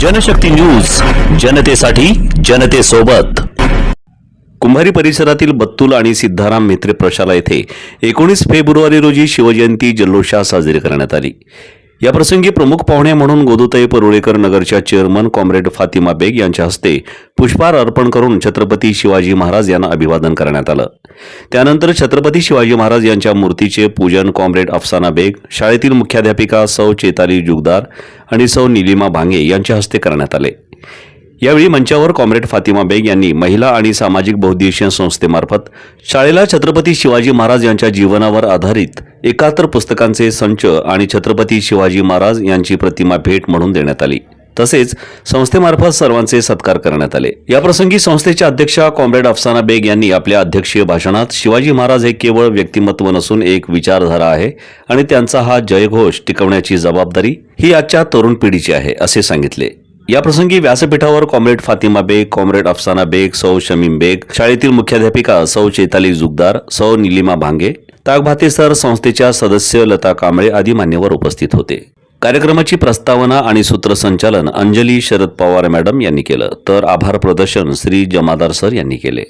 Janshakti news जनतेसाठी जनतेसोबत. कुंभारी परिसरातील बत्तूल आणि सिद्धाराम म्हेत्रे प्रशाला येथे एकोणीस फेब्रुवारी रोजी शिवजयंती जल्लोषा साजरी करण्यात आली. याप्रसंगी प्रमुख पाहुणे म्हणून गोदुताई परुळेकर नगरच्या चेअरमन कॉम्रेड फातिमा बेग यांच्या हस्ते पुष्पहार अर्पण करून छत्रपती शिवाजी महाराज यांना अभिवादन करण्यात आलं. त्यानंतर छत्रपती शिवाजी महाराज यांच्या मूर्तीचे पूजन कॉम्रेड अफसाना बेग शाळेतील मुख्याध्यापिका सौ चेताली जुगदार आणि सौ निलिमा भांगे यांच्या हस्ते करण्यात आले. यावेळी मंचावर कॉम्रेड फातिमा बेग यांनी महिला आणि सामाजिक बहुद्देशीय संस्थेमार्फत शाळेला छत्रपती शिवाजी महाराज यांच्या जीवनावर आधारित एकाहत्तर पुस्तकांचे संच आणि छत्रपती शिवाजी महाराज यांची प्रतिमा भेट म्हणून देण्यात आली. तसेच संस्थेमार्फत सर्वांचे सत्कार करण्यात आले. याप्रसंगी संस्थेच्या अध्यक्षा कॉम्रेड अफसाना बेग यांनी आपल्या अध्यक्षीय भाषणात शिवाजी महाराज हे केवळ व्यक्तिमत्व नसून एक विचारधारा आहे आणि त्यांचा हा जयघोष टिकवण्याची जबाबदारी ही आजच्या तरुण पिढीची आहे असे सांगितले. याप्रसंगी व्यासपीठावर कॉम्रेड फातिमा बेग कॉम्रेड अफसाना बेग सौ शमीम बेग शाळेतील मुख्याध्यापिका सौ चैताली जुगदार सौ निलिमा भांगे ताकभाते सर संस्थेच्या सदस्य लता कांबळे आदी मान्यवर उपस्थित होते. कार्यक्रमाची प्रस्तावना आणि सूत्रसंचालन अंजली शरद पवार मॅडम यांनी केलं. तर आभार प्रदर्शन श्री जमादार सर यांनी केले.